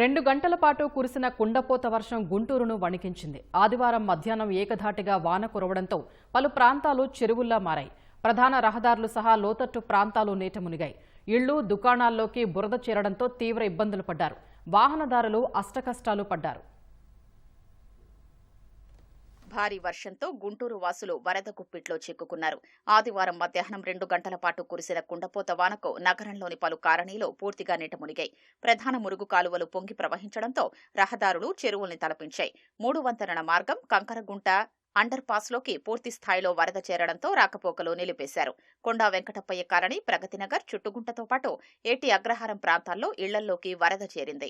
రెండు గంటల పాటు కురిసిన కుండపోత వర్షం గుంటూరును వణికించింది. ఆదివారం మధ్యాహ్నం ఏకధాటిగా వాన కురవడంతో పలు ప్రాంతాలు చెరువుల్లా మారాయి. ప్రధాన రహదారులు సహా లోతట్టు ప్రాంతాలు నేట మునిగాయి. ఇళ్ళు దుకాణాల్లోకి బురద చేరడంతో తీవ్ర ఇబ్బందులు పడ్డారు. వాహనదారులు అష్టకష్టాలు పడ్డారు. భారీ వర్షంతో గుంటూరు వాసులు వరద గుప్పిట్లో చిక్కుకున్నారు. ఆదివారం మధ్యాహ్నం రెండు గంటల పాటు కురిసిన కుండపోత వానకు నగరంలోని పలు కాలనీలు పూర్తిగా నీట మునిగాయి ప్రధాన మురుగు కాలువలు పొంగి ప్రవహించడంతో రహదారులు చెరువుల్ని తలపించాయి. మూడు వంతెనల మార్గం కంకరగుంట అండర్ పాస్లోకి పూర్తి స్థాయిలో వరద చేరడంతో రాకపోకలు నిలిపేశారు. కొండా వెంకటప్పయ్య కాలనీ ప్రగతినగర్ చుట్టుగుంటతో పాటు ఏటి అగ్రహారం ప్రాంతాల్లో ఇళ్ళల్లోకి వరద చేరింది.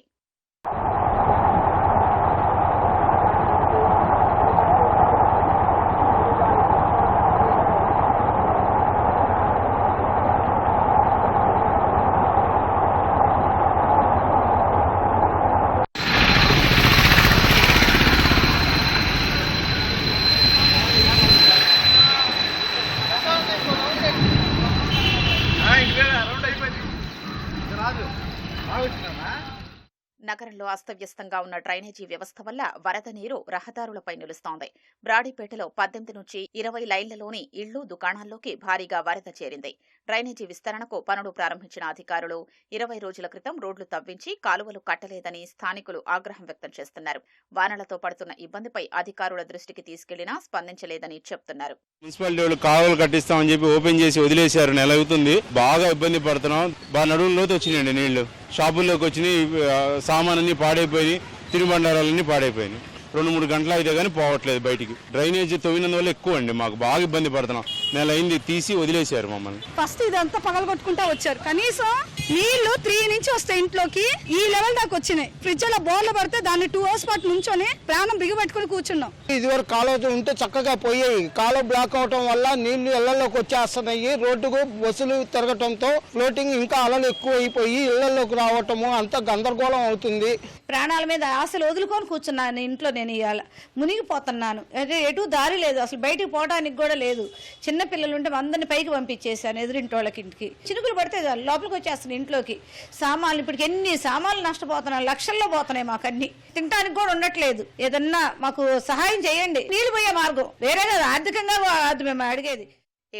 నగరంలో అస్తవ్యస్తంగా ఉన్న డ్రైనేజీ వ్యవస్థ వల్ల వరద నీరు రహదారులపై నిలుస్తోంది. బ్రాడీపేటలో పద్దెనిమిది నుంచి ఇరవై లైన్లలోని ఇళ్ళు దుకాణాల్లోకి భారీగా వరద చేరింది. డ్రైనేజీ విస్తరణకు పనులు ప్రారంభించిన అధికారులు ఇరవై రోజుల క్రితం రోడ్లు తవ్వించి కాలువలు కట్టలేదని స్థానికులు ఆగ్రహం వ్యక్తం చేస్తున్నారు. వానలతో పడుతున్న ఇబ్బందిపై అధికారుల దృష్టికి తీసుకెళ్ళినా స్పందించలేదని చెప్తున్నారు. మున్సిపాలిటీ వాళ్ళు కాలువలు కట్టిస్తామని చెప్పి ఓపెన్ చేసి వదిలేశారు. నెల అవుతుంది బాగా ఇబ్బంది పడుతున్నాం. బాగా వచ్చినాయండి నీళ్ళు. షాపుల్లోకి వచ్చినాయి ఆ, సామాన్ పాడైపోయినాయి తినుబండారాలన్నీ పాడైపోయినాయి. రెండు మూడు గంటలు అయితే కానీ పోవట్లేదు బయటికి. డ్రైనేజీ తవ్వినందువల్ల ఎక్కువ అండి మాకు బాగా ఇబ్బంది పడుతున్నాం. నెల అయింది తీసి వదిలేశారు మమ్మల్ని. ఫస్ట్ ఇదంతా పగలగొట్టుకుంటా వచ్చారు. కనీసం నీళ్ళు త్రీ నుంచి వస్తాయి ఇంట్లోకి ఈ లెవెల్ దాకా వచ్చినాయి. ఫ్రిడ్జ్లో బోర్లు పడితే దాన్ని టూ అవర్స్ పాటు నుంచొని ప్రాణం బిగబెట్టుకుని కూర్చున్నాం. ఇదివరకు కాలువ ఉంటే చక్కగా పోయాయి కాలువ బ్లాక్ అవటం వల్ల నీళ్ళు ఇళ్ళలోకి వచ్చేస్తున్నాయి. రోడ్డుకు బస్సులు తిరగటంతో ఫ్లోటింగ్ ఇంకా అలలు ఎక్కువ అయిపోయి ఇళ్ళలోకి రావటము అంతా గందరగోళం అవుతుంది. ప్రాణాల మీద ఆశలు వదులుకొని కూర్చున్నాను ఇంట్లో నేను ఇవాళ. మునిగిపోతున్నాను. అదే ఎటు దారి లేదు. అసలు బయటికి పోవడానికి కూడా లేదు. చిన్న పిల్లలు ఉంటే అందరిని పైకి పంపించేశాను ఎదురింటోళ్ళకి ఇంటికి. చినుకులు పడితే లోపలికి వచ్చేస్తున్నాయి ఇంట్లోకి. సామాన్లు ఇప్పటికి ఎన్ని సామాన్లు నష్టపోతున్నాయి లక్షల్లో పోతున్నాయి మాకు అన్ని తినడానికి కూడా ఉండట్లేదు. ఏదన్నా మాకు సహాయం చేయండి. నీళ్ళు పోయే మార్గం. వేరే కదా ఆర్థికంగా అది మేము అడిగేది.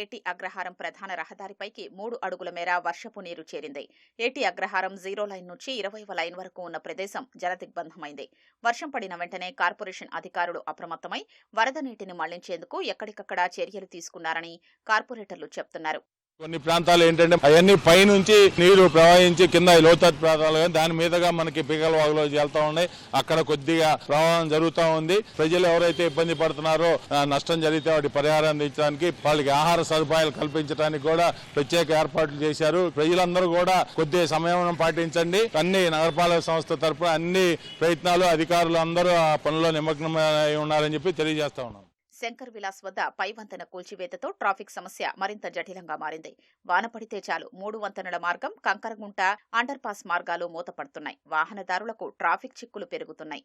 ఏటి అగ్రహారం ప్రధాన రహదారిపైకి మూడు అడుగుల మేర వర్షపు నీరు చేరింది. ఏటి అగ్రహారం జీరో లైన్ నుంచి ఇరవైవ లైన్ వరకు ఉన్న ప్రదేశం జలదిగ్బంధమైంది. వర్షం పడిన వెంటనే కార్పొరేషన్ అధికారులు అప్రమత్తమై వరద నీటిని మళ్ళించేందుకు ఎక్కడికక్కడ చర్యలు తీసుకున్నారని కార్పొరేటర్లు చెప్తున్నారు. కొన్ని ప్రాంతాలు ఏంటంటే అవన్నీ పైనుంచి నీరు ప్రవహించి కింద ఈ లోతట్టు ప్రాంతాలు కానీ దాని మీదుగా మనకి పిగల వాగులో వెళ్తా ఉన్నాయి. అక్కడ కొద్దిగా ప్రవాహం జరుగుతూ ఉంది. ప్రజలు ఎవరైతే ఇబ్బంది పడుతున్నారో నష్టం జరిగితే వాటి పరిహారం అందించడానికి వాళ్ళకి ఆహార సదుపాయాలు కల్పించడానికి కూడా ప్రత్యేక ఏర్పాట్లు చేశారు. ప్రజలందరూ కూడా కొద్ది సమయం పాటించండి. అన్ని నగరపాలక సంస్థ తరపున అన్ని ప్రయత్నాలు అధికారులు అందరూ ఆ పనిలో నిమగ్నమై ఉన్నారని చెప్పి తెలియజేస్తా ఉన్నాం. శంకర్ విలాస్ వద్ద పై వంతెన కూల్చివేతతో ట్రాఫిక్ సమస్య మరింత జటిలంగా మారింది. వాన పడితే చాలు. మూడు వంతెనల మార్గం కంకరగుంట అండర్ పాస్ మార్గాలు మూతపడుతున్నాయి. వాహనదారులకు ట్రాఫిక్ చిక్కులు పెరుగుతున్నాయి.